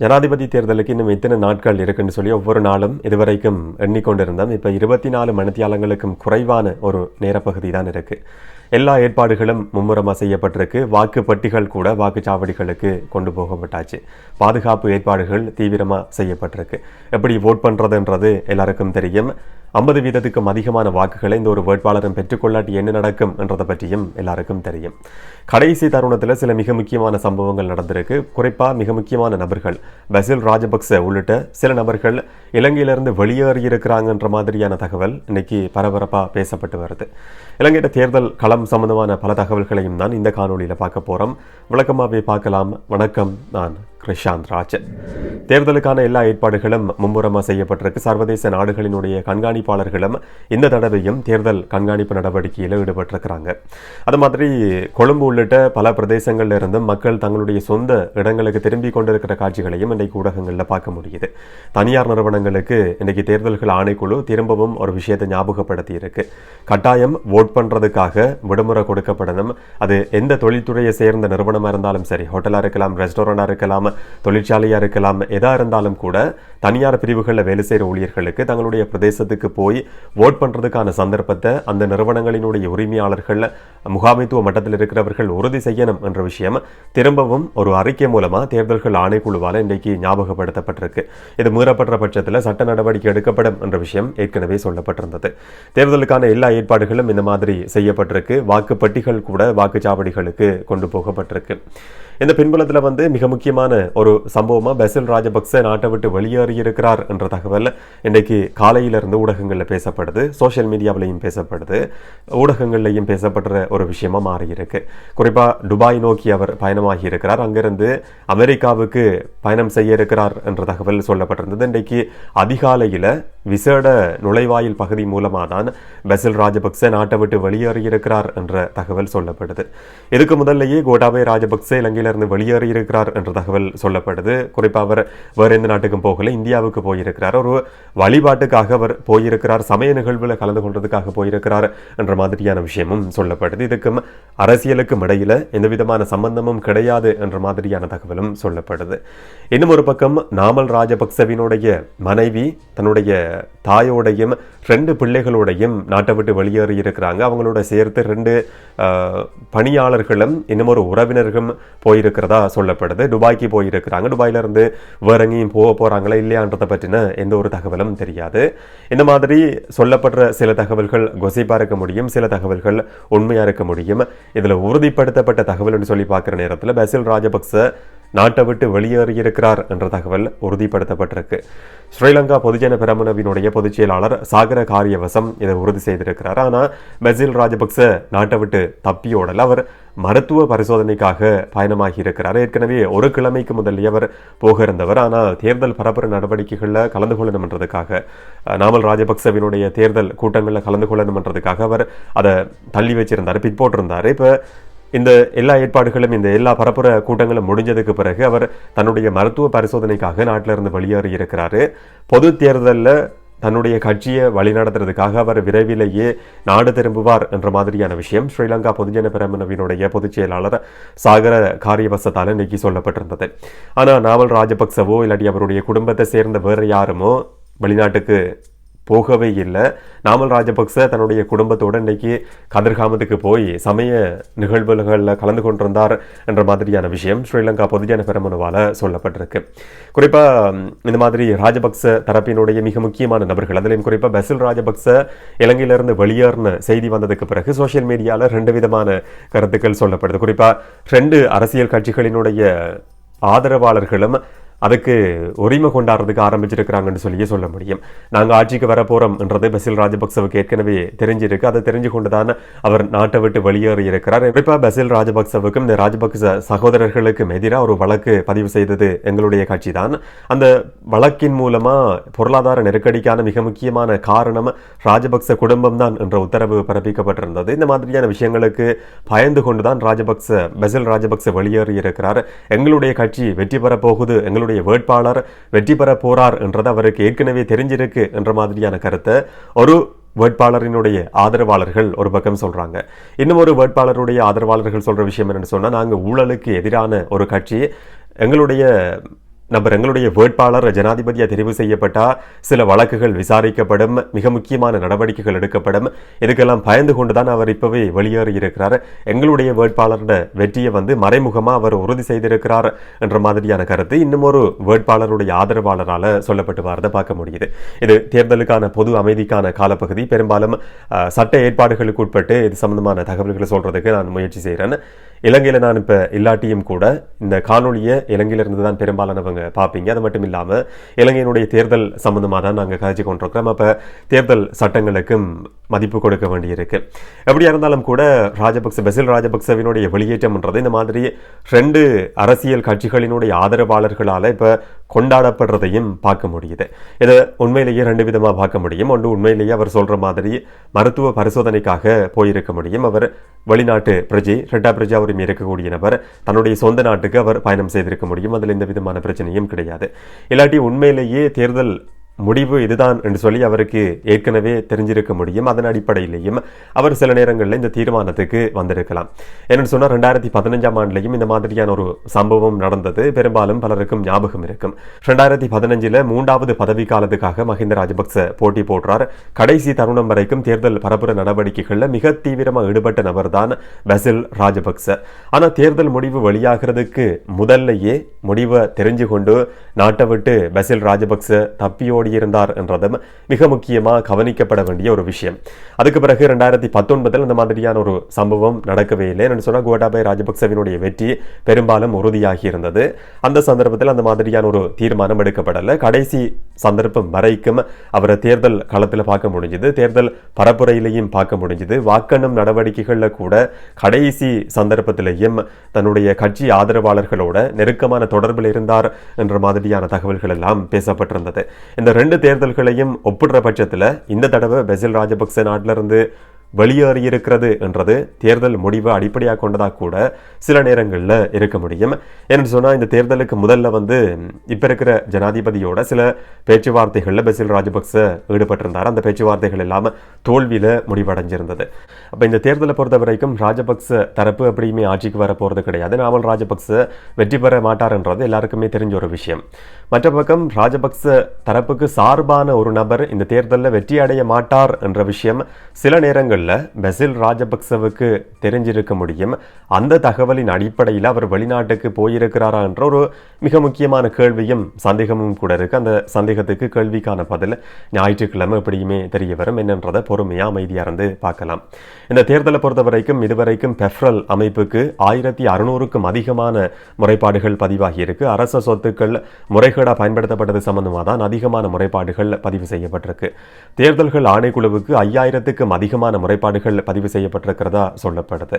ஜனாதிபதி தேர்தலுக்கு இன்னும் எத்தனை நாட்கள் இருக்குன்னு சொல்லி ஒவ்வொரு நாளும் இதுவரைக்கும் எண்ணிக்கொண்டிருந்தோம். இப்போ இருபத்தி நாலு மணித்தியாலங்களுக்கும் குறைவான ஒரு நேரப்பகுதி தான் இருக்கு. எல்லா ஏற்பாடுகளும் மும்முரமாக செய்யப்பட்டிருக்கு. வாக்குப்பட்டிகள் கூட வாக்குச்சாவடிகளுக்கு கொண்டு போகப்பட்டாச்சு. பாதுகாப்பு ஏற்பாடுகள் தீவிரமாக செய்யப்பட்டிருக்கு. எப்படி ஓட் பண்ணுறதுன்றது எல்லாருக்கும் தெரியும். ஐம்பது வீதத்துக்கும் அதிகமான வாக்குகளை இந்த ஒரு வேட்பாளரும் பெற்றுக்கொள்ளாட்டி என்ன நடக்கும் என்றதை பற்றியும் எல்லாருக்கும் தெரியும். கடைசி தருணத்தில் சில மிக முக்கியமான சம்பவங்கள் நடந்திருக்கு. குறிப்பாக மிக முக்கியமான நபர்கள் பசில் ராஜபக்ச உள்ளிட்ட சில நபர்கள் இலங்கையிலிருந்து வெளியேறி இருக்கிறாங்கன்ற மாதிரியான தகவல் இன்னைக்கு பரபரப்பாக பேசப்பட்டு வருது. இலங்கையிட தேர்தல் களம் சம்பந்தமான பல தகவல்களையும் தான் இந்த காணொளியில் பார்க்க போகிறோம் விளக்கமாகவே பார்க்கலாம். வணக்கம் நான் கிருஷாந்த் ராஜன் தேர்தலுக்கான எல்லா ஏற்பாடுகளும் மும்முரமாக செய்யப்பட்டிருக்கு. சர்வதேச நாடுகளினுடைய கண்காணிப்பாளர்களும் இந்த தடவையும் தேர்தல் கண்காணிப்பு நடவடிக்கையில் ஈடுபட்டிருக்கிறாங்க. அது மாதிரி கொழும்பு உள்ளிட்ட பல பிரதேசங்கள்ல இருந்தும் மக்கள் தங்களுடைய சொந்த இடங்களுக்கு திரும்பி கொண்டிருக்கிற காட்சிகளையும் இன்றைக்கு ஊடகங்களில் பார்க்க முடியுது. தனியார் நிறுவனங்களுக்கு இன்றைக்கு தேர்தல்கள் ஆணைக்குழு திரும்பவும் ஒரு விஷயத்தை ஞாபகப்படுத்தி இருக்கு. கட்டாயம் ஓட் பண்றதுக்காக விடுமுறை கொடுக்கப்படணும். அது எந்த தொழில்துறையை சேர்ந்த நிறுவனமாக இருந்தாலும் சரி ஹோட்டலாக இருக்கலாம் ரெஸ்டாரண்டாக இருக்கலாம் தொழிற்சாலையாக இருக்கலாம் எதாக இருந்தாலும் கூட தனியார் பிரிவுகளில் வேலை செய்கிற ஊழியர்களுக்கு தங்களுடைய பிரதேசத்துக்கு போய் ஓட் பண்ணுறதுக்கான சந்தர்ப்பத்தை அந்த நிறுவனங்களினுடைய உரிமையாளர்கள் முகாமைத்துவ மட்டத்தில் இருக்கிறவர்கள் உறுதி செய்யணும் என்ற விஷயம் திரும்பவும் ஒரு அறிக்கை மூலமாக தேர்தல்கள் ஆணைக்குழுவால் இன்றைக்கு ஞாபகப்படுத்தப்பட்டிருக்கு. இது மீறப்படுற பட்சத்தில் சட்ட நடவடிக்கை எடுக்கப்படும் என்ற விஷயம் ஏற்கனவே சொல்லப்பட்டிருந்தது. தேர்தலுக்கான எல்லா ஏற்பாடுகளும் இந்த மாதிரி செய்யப்பட்டிருக்கு. வாக்குப்பட்டிகள் கூட வாக்குச்சாவடிகளுக்கு கொண்டு போகப்பட்டிருக்கு. இந்த பின்புலத்தில் வந்து மிக முக்கியமான ஒரு சம்பவமாக பெசில் ராஜபக்ச நாட்டை விட்டு வெளியேறியிருக்கிறார் என்ற தகவல் இன்றைக்கு காலையிலிருந்து ஊடகங்களில் பேசப்படுது. சோஷியல் மீடியாவிலையும் பேசப்படுது. ஊடகங்கள்லையும் பேசப்படுற ஒரு விஷயமா மாறியிருக்கு. குறிப்பாக துபாய் நோக்கி அவர் பயணமாகி இருக்கிறார். அங்கிருந்து அமெரிக்காவுக்கு பயணம் செய்ய இருக்கிறார் என்ற தகவல் சொல்லப்பட்டிருந்தது. இன்றைக்கு அதிகாலையில் விசேட நுழைவாயில் பகுதி மூலமாக தான் பெசில் ராஜபக்ச நாட்டை விட்டு வெளியேறியிருக்கிறார் என்ற தகவல் சொல்லப்படுது. இதுக்கு முதல்லையே கோட்டாபய இலங்கையில் இலங்கையிலிருந்து வெளியேறியிருக்கிறார் என்ற தகவல் சொல்லப்படுது. குறிப்பாக அவர் வேறு எந்த நாட்டுக்கும் போகல இந்தியாவுக்கு போயிருக்கிறார். ஒரு வழிபாட்டுக்காக அவர் போயிருக்கிறார் சமய நிகழ்வில் கலந்து கொள்றதுக்காக போயிருக்கிறார் என்ற மாதிரியான விஷயமும் சொல்லப்படுது. இதுக்கும் அரசியலுக்கும் இடையில எந்த விதமான சம்பந்தமும் கிடையாது என்ற மாதிரியான தகவலும் சொல்லப்படுது. இன்னும் ஒரு பக்கம் நாமல் ராஜபக்சவினுடைய மனைவி தன்னுடைய தாயோடையும் ரெண்டு பிள்ளைகளோடையும் நாட்டை விட்டு வெளியேறி இருக்கிறாங்க அவங்களோட சேர்த்து ரெண்டு பணியாளர்களும் இன்னும் ஒரு உறவினர்களும் போய் போயிருக்கிறதா சொல்லப்படுது. துபாய்க்கு போயிருக்கிறாங்க. துபாயில இருந்து வேற எங்கேயும் போக போகிறாங்களா இல்லையான்றதை பற்றின எந்த ஒரு தகவலும் தெரியாது. இந்த மாதிரி சொல்லப்படுற சில தகவல்கள் கொசிப்பாக இருக்க முடியும் சில தகவல்கள் உண்மையா இருக்க முடியும். இதுல உறுதிப்படுத்தப்பட்ட தகவல்னு சொல்லி பார்க்குற நேரத்தில் பசில் ராஜபக்ச நாட்டை விட்டு வெளியேறியிருக்கிறார் என்ற தகவல் உறுதிப்படுத்தப்பட்டிருக்கு. ஸ்ரீலங்கா பொதுஜன பெரமுனவினுடைய பொதுச் செயலாளர் சாகர காரியவசம் இதை உறுதி செய்திருக்கிறார். ஆனால் மெசில் ராஜபக்ச நாட்டை விட்டு தப்பியோடல அவர் மருத்துவ பரிசோதனைக்காக பயணமாகி இருக்கிறார். ஏற்கனவே ஒரு கிழமைக்கு முதல்ல அவர் போக இருந்தவர் ஆனால் தேர்தல் பரப்புரை நடவடிக்கைகளில் கலந்து கொள்ளணுமன்றதுக்காக நாமல் ராஜபக்சவினுடைய தேர்தல் கூட்டங்களில் கலந்து கொள்ளணுமன்றதுக்காக அவர் அதை தள்ளி வச்சிருந்தார் பிற்போட்டிருந்தார். இப்போ இந்த எல்லா ஏற்பாடுகளும் இந்த எல்லா பரப்புர கூட்டங்களும் முடிஞ்சதுக்கு பிறகு அவர் தன்னுடைய மருத்துவ பரிசோதனைக்காக நாட்டிலிருந்து வெளியேறி இருக்கிறாரு. பொது தேர்தலில் தன்னுடைய கட்சியை வழிநடத்துறதுக்காக அவர் விரைவிலேயே நாடு திரும்புவார் என்ற மாதிரியான விஷயம் ஸ்ரீலங்கா பொதுஜன பிரமணவினுடைய பொதுச் செயலாளர் சாகர காரியவசத்தால் இன்னைக்கு சொல்லப்பட்டிருந்தது. ஆனால் நாவல் ராஜபக்சவோ இல்லாட்டி அவருடைய குடும்பத்தை சேர்ந்த வேறு யாருமோ வெளிநாட்டுக்கு போகவே இல்லை. நாமல் ராஜபக்ச தன்னுடைய குடும்பத்தோடு இன்னைக்கு கதிர்காமத்துக்கு போய் சமய நிகழ்வுகளில் கலந்து கொண்டிருந்தார் என்ற மாதிரியான விஷயம் ஸ்ரீலங்கா பொதுஜன பெருமனுவால் சொல்லப்பட்டிருக்கு. குறிப்பாக இந்த மாதிரி ராஜபக்ச தரப்பினுடைய மிக முக்கியமான நபர்கள் அதிலையும் குறிப்பாக பசில் ராஜபக்ச இலங்கையிலிருந்து வெளியேறின செய்தி வந்ததுக்கு பிறகு சோஷியல் மீடியாவில் ரெண்டு விதமான கருத்துக்கள் சொல்லப்படுது. குறிப்பாக ரெண்டு அரசியல் கட்சிகளினுடைய ஆதரவாளர்களும் அதுக்கு உரிமை கொண்டாடுறதுக்கு ஆரம்பிச்சிருக்கிறாங்கன்னு சொல்லியே சொல்ல முடியும். நாங்கள் ஆட்சிக்கு வர போகிறோம்ன்றது பசில் ராஜபக்சவுக்கு ஏற்கனவே தெரிஞ்சிருக்கு. அதை தெரிஞ்சு கொண்டு தான் அவர் நாட்டை விட்டு வெளியேறி இருக்கிறார். குறிப்பாக பசில் ராஜபக்சவுக்கும் இந்த ராஜபக்ச சகோதரர்களுக்கும் எதிராக ஒரு வழக்கு பதிவு செய்தது எங்களுடைய கட்சி தான் அந்த வழக்கின் மூலமாக பொருளாதார நெருக்கடிக்கான மிக முக்கியமான காரணம் ராஜபக்ச குடும்பம் தான் என்ற உத்தரவு பிறப்பிக்கப்பட்டிருந்தது. இந்த மாதிரியான விஷயங்களுக்கு பயந்து கொண்டு தான் ராஜபக்ச பசில் ராஜபக்ச வெளியேறி இருக்கிறார். எங்களுடைய கட்சி வெற்றி பெறப்போகுது போகுது தன்னுடைய வேட்பாளர் வெற்றி பெற போறார் என்றது அவருக்கு ஏற்கனவே தெரிஞ்சிருக்கு என்ற மாதிரியான கருத்தை ஒரு வேட்பாளரினுடைய ஆதரவாளர்கள் ஒரு பக்கம் சொல்றாங்க. இன்னும் ஒரு வேட்பாளருடைய ஆதரவாளர்கள் சொல்ற விஷயம் என்னன்னு சொன்னா நாங்க ஊழலுக்கு எதிரான ஒரு கட்சி எங்களுடைய நபர் எங்களுடைய வேட்பாளர் ஜனாதிபதியாக தெரிவு செய்யப்பட்டால் சில வழக்குகள் விசாரிக்கப்படும் மிக முக்கியமான நடவடிக்கைகள் எடுக்கப்படும். இதுக்கெல்லாம் பயந்து கொண்டு தான் அவர் இப்போவே வெளியேறி இருக்கிறார். எங்களுடைய வேட்பாளரோட வெற்றியை வந்து மறைமுகமாக அவர் உறுதி செய்திருக்கிறார் என்ற மாதிரியான கருத்து இன்னும் ஒரு வேட்பாளருடைய ஆதரவாளரால் சொல்லப்பட்டு வரதை பார்க்க முடியுது. இது தேர்தலுக்கான பொது அமைதிக்கான காலப்பகுதி. பெரும்பாலும் சட்ட ஏற்பாடுகளுக்கு உட்பட்டு இது சம்பந்தமான தகவல்களை சொல்கிறதுக்கு நான் முயற்சி செய்கிறேன் இலங்கையில் நான் இப்போ இல்லாட்டியும் கூட இந்த காணொலியை இலங்கையிலிருந்து தான் பெரும்பாலானவங்க பார்ப்பீங்க. அது மட்டும் இல்லாமல் இலங்கையினுடைய தேர்தல் சம்மந்தமாக தான் நாங்கள் கதைச்சு கொண்டிருக்கிறோம். அப்போ தேர்தல் சட்டங்களுக்கும் மதிப்பு கொடுக்க வேண்டியிருக்கு. எப்படியா இருந்தாலும் கூட ராஜபக்ச பெசில் ராஜபக்சவினுடைய வெளியேற்றம்ன்றது இந்த மாதிரி ரெண்டு அரசியல் கட்சிகளினுடைய ஆதரவாளர்களால் இப்போ கொண்டாடப்படுறதையும் பார்க்க முடியுது. இதை உண்மையிலேயே ரெண்டு விதமாக பார்க்க முடியும். ஒன்று உண்மையிலேயே அவர் சொல்கிற மாதிரி மருத்துவ பரிசோதனைக்காக போயிருக்க முடியும். அவர் வெளிநாட்டு பிரஜை ரெட்டா பிரஜா உரிமை இருக்கக்கூடிய நபர் தன்னுடைய சொந்த நாட்டுக்கு அவர் பயணம் செய்திருக்க முடியும். அதில் எந்த விதமான பிரச்சனையும் கிடையாது. இல்லாட்டி உண்மையிலேயே தேர்தல் முடிவு இதுதான் என்று சொல்லி அவருக்கு ஏற்கனவே தெரிஞ்சிருக்க முடியும். அதன் அடிப்படையிலேயும் அவர் சில நேரங்களில் இந்த தீர்மானத்துக்கு வந்திருக்கலாம். என்னென்னு சொன்னால் ரெண்டாயிரத்தி பதினஞ்சாம் ஆண்டுலையும் இந்த மாதிரியான ஒரு சம்பவம் நடந்தது. பெரும்பாலும் பலருக்கும் ஞாபகம் இருக்கும். ரெண்டாயிரத்தி பதினஞ்சில் மூன்றாவது பதவி காலத்துக்காக மஹிந்த ராஜபக்ச போட்டி போடுறார். கடைசி தருணம் வரைக்கும் தேர்தல் பரப்புற நடவடிக்கைகளில் மிக தீவிரமாக ஈடுபட்ட நபர் தான் வெசில் ராஜபக்ச. ஆனால் தேர்தல் முடிவு வெளியாகிறதுக்கு முதல்லையே முடிவை தெரிஞ்சு கொண்டு நாட்டை விட்டு பசில் ராஜபக்ச தப்பியோடி இருந்தார் என்றதும் மிக முக்கியமாக கவனிக்கப்பட வேண்டிய ஒரு விஷயம். அதுக்கு பிறகு ரெண்டாயிரத்தி பத்தொன்பதில் இந்த மாதிரியான ஒரு சம்பவம் நடக்கவே இல்லை. என்று சொன்னால் கோட்டாபய ராஜபக்சவினுடைய வெற்றி பெரும்பாலும் உறுதியாகி இருந்தது. அந்த சந்தர்ப்பத்தில் அந்த மாதிரியான ஒரு தீர்மானம் எடுக்கப்படலை. கடைசி சந்தர்ப்பம் வரைக்கும் அவரை தேர்தல் களத்தில் பார்க்க முடிஞ்சுது. தேர்தல் பரப்புரையிலையும் பார்க்க முடிஞ்சுது. வாக்கெண்ணும் நடவடிக்கைகளில் கூட கடைசி சந்தர்ப்பத்திலையும் தன்னுடைய கட்சி ஆதரவாளர்களோட நெருக்கமான தொடர்பில் இருந்தார் என்ற மாதிரியான தகவல்கள் எல்லாம் பேசப்பட்டிருந்தது. இந்த ரெண்டு தேர்தல்களையும் ஒப்பிடுற பட்சத்தில் இந்த தடவை பெசில் ராஜபக்ச நாட்டிலிருந்து வெளியேறி இருக்கிறது என்றது தேர்தல் முடிவை அடிப்படையாக கொண்டதாக கூட சில நேரங்களில் இருக்க முடியும். ஏன்னு சொன்னால் இந்த தேர்தலுக்கு முதல்ல வந்து இப்போ இருக்கிற ஜனாதிபதியோட சில பேச்சுவார்த்தைகளில் பெசில் ராஜபக்ச ஈடுபட்டிருந்தார். அந்த பேச்சுவார்த்தைகள் இல்லாமல் தோல்வியில் முடிவடைஞ்சிருந்தது. அப்போ இந்த தேர்தலை பொறுத்த வரைக்கும் ராஜபக்ச தரப்பு எப்படியுமே ஆட்சிக்கு வர போகிறது கிடையாது. நாமல் ராஜபக்ச வெற்றி பெற மாட்டார்ன்றது எல்லாருக்குமே தெரிஞ்ச ஒரு விஷயம். மற்ற பக்கம் ராஜபக்ச தரப்புக்கு சார்பான ஒரு நபர் இந்த தேர்தலில் வெற்றி அடைய மாட்டார் என்ற விஷயம் சில நேரங்களில் பெசில் ராஜபக்சவுக்கு தெரிஞ்சிருக்க முடியும். அந்த தகவலின் அடிப்படையில் அவர் வெளிநாட்டுக்கு போயிருக்கிறாரா என்ற ஒரு மிக முக்கியமான கேள்வியும் சந்தேகமும் கூட இருக்கு. அந்த சந்தேகத்துக்கு கேள்விக்கான பதில் ஞாயிற்றுக்கிழமை எப்படியுமே தெரிய வரும். என்னன்றதை பொறுமையாக அமைதியாக இருந்து பார்க்கலாம். இந்த தேர்தலை பொறுத்த வரைக்கும் இதுவரைக்கும் பெஃப்ரல் அமைப்புக்கு ஆயிரத்தி அறுநூறுக்கும் அதிகமான முறைப்பாடுகள் பதிவாகியிருக்கு அரச சொத்துக்கள் முறைகேடாக பயன்படுத்தப்பட்டது சம்பந்தமாக தான் அதிகமான முறைப்பாடுகள் பதிவு செய்யப்பட்டிருக்கு. தேர்தல்கள் ஆணைக்குழுவுக்கு ஐயாயிரத்துக்கும் அதிகமான முறைப்பாடுகள் பதிவு செய்யப்பட்டிருக்கிறதா சொல்லப்படுது.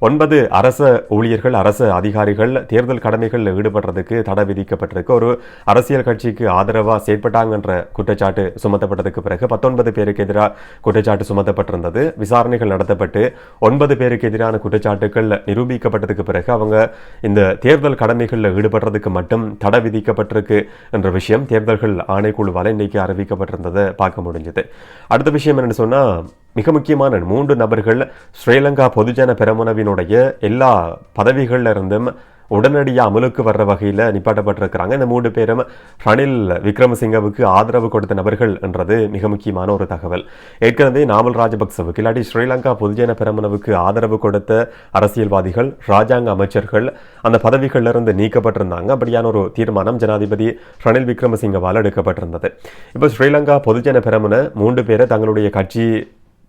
ஒன்பது அரச ஊழியர்கள் அரசு அதிகாரிகள் தேர்தல் கடமைகளில் ஈடுபடுறதுக்கு தடை விதிக்கப்பட்டிருக்கு. ஒரு அரசியல் கட்சிக்கு ஆதரவாக செயற்பட்டாங்கன்ற குற்றச்சாட்டு சுமத்தப்பட்டதுக்கு பிறகு பத்தொன்பது பேருக்கு எதிராக குற்றச்சாட்டு சுமத்தப்பட்டிருந்தது. விசாரணைகள் நடத்தப்பட்டு ஒன்பது பேருக்கு எதிரான குற்றச்சாட்டுகள் நிரூபிக்கப்பட்டதுக்கு பிறகு அவங்க இந்த தேர்தல் கடமைகளில் ஈடுபடுறதுக்கு மட்டும் தடை விதிக்கப்பட்டிருக்கு என்ற விஷயம் தேர்தல்கள் ஆணைக்குழுவால் இன்னைக்கு அறிவிக்கப்பட்டிருந்ததை பார்க்க முடிஞ்சது. அடுத்த விஷயம் என்னென்னு சொன்னால் மிக முக்கியமான மூன்று நபர்கள் ஸ்ரீலங்கா பொதுஜன பெரமுனவினுடைய எல்லா பதவிகளில் இருந்தும் உடனடியாக அமலுக்கு வர்ற வகையில் நிப்பாட்டப்பட்டிருக்கிறாங்க. இந்த மூன்று பேரும் ரணில் விக்ரமசிங்கவுக்கு ஆதரவு கொடுத்த நபர்கள் என்றது மிக முக்கியமான ஒரு தகவல். ஏற்கனவே நாமல் ராஜபக்சவுக்கு இல்லாட்டி ஸ்ரீலங்கா பொதுஜன பெரமுனவுக்கு ஆதரவு கொடுத்த அரசியல்வாதிகள் ராஜாங்க அமைச்சர்கள் அந்த பதவிகளிலிருந்து நீக்கப்பட்டிருந்தாங்க. அப்படியான ஒரு தீர்மானம் ஜனாதிபதி ரணில் விக்ரமசிங்கவால் எடுக்கப்பட்டிருந்தது. இப்போ ஸ்ரீலங்கா பொதுஜன பெரமுன மூன்று பேரை தங்களுடைய கட்சி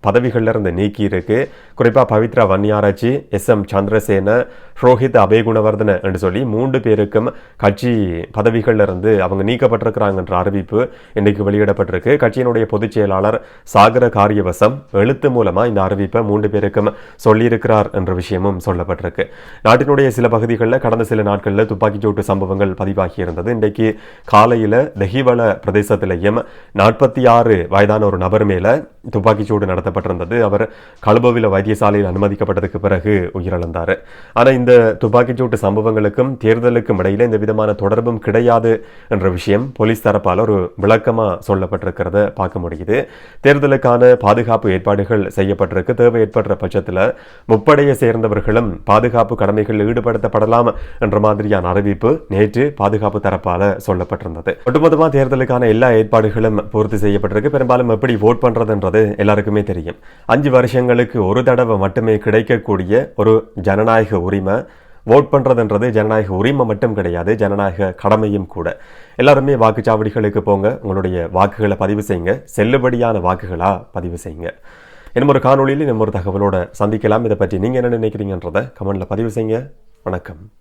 பதவிகளில் இருந்து நீக்கி இருக்கு பவித்ரா வன்னியாராச்சி எஸ் எம் சந்திரசேன ரோஹித் அபயகுணவர்தன என்று சொல்லி மூன்று பேருக்கும் கட்சி பதவிகளில் இருந்து அவங்க நீக்கப்பட்டிருக்கிறாங்கன்ற அறிவிப்பு இன்றைக்கு வெளியிடப்பட்டிருக்கு. கட்சியினுடைய பொதுச் செயலாளர் சாகர காரியவசம் எழுத்து மூலமாக இந்த அறிவிப்பை மூன்று பேருக்கும் சொல்லியிருக்கிறார் என்ற விஷயமும் சொல்லப்பட்டிருக்கு. நாட்டினுடைய சில பகுதிகளில் கடந்த சில நாட்களில் துப்பாக்கிச்சூட்டு சம்பவங்கள் பதிவாகி இருந்தது இன்றைக்கு காலையில் தெஹிவள பிரதேசத்திலையும் நாற்பத்தி ஆறு வயதான ஒரு நபர் மேலே துப்பாக்கிச்சூடு நடத்த நடத்தப்பட்டிருந்தது. அவர் கழுபவில வைத்தியசாலையில் அனுமதிக்கப்பட்டதுக்கு பிறகு உயிரிழந்தார். ஆனால் இந்த துப்பாக்கிச்சூட்டு சம்பவங்களுக்கும் தேர்தலுக்கும் இடையில இந்த விதமான தொடர்பும் கிடையாது என்ற விஷயம் போலீஸ் தரப்பால் ஒரு விளக்கமாக சொல்லப்பட்டிருக்கிறத பார்க்க முடியுது. தேர்தலுக்கான பாதுகாப்பு ஏற்பாடுகள் செய்யப்பட்டிருக்கு. தேவை ஏற்படுற பட்சத்தில் முப்படையை சேர்ந்தவர்களும் பாதுகாப்பு கடமைகளில் ஈடுபடுத்தப்படலாம் என்ற மாதிரியான அறிவிப்பு நேற்று பாதுகாப்பு தரப்பால் சொல்லப்பட்டிருந்தது. ஒட்டுமொத்தமாக தேர்தலுக்கான எல்லா ஏற்பாடுகளும் பூர்த்தி செய்யப்பட்டிருக்கு. பெரும்பாலும் எப்படி ஓட் பண்ணுறதுன்றது எல்லாருக்குமே தெரியும். அஞ்சு வருஷங்களுக்கு ஒரு தடவை மட்டுமே கிடைக்கக்கூடிய ஒரு ஜனநாயக உரிமை ஓட் பண்றதுன்றது ஜனநாயக உரிமை மட்டும் கிடையாது ஜனநாயக கடமையும் கூட. எல்லாருமே வாக்குச்சாவடிகளுக்கு போங்க உங்களுடைய வாக்குகளை பதிவு செய்யுங்க செல்லுபடியான வாக்குகளா பதிவு செய்யுங்க. இன்னும் ஒரு காணொலியில் இன்னும் ஒரு தகவலோட சந்திக்கலாம். இதை பற்றி நீங்க என்ன நினைக்கிறீங்கன்றதை கமெண்டில் பதிவு செய்யுங்க. வணக்கம்.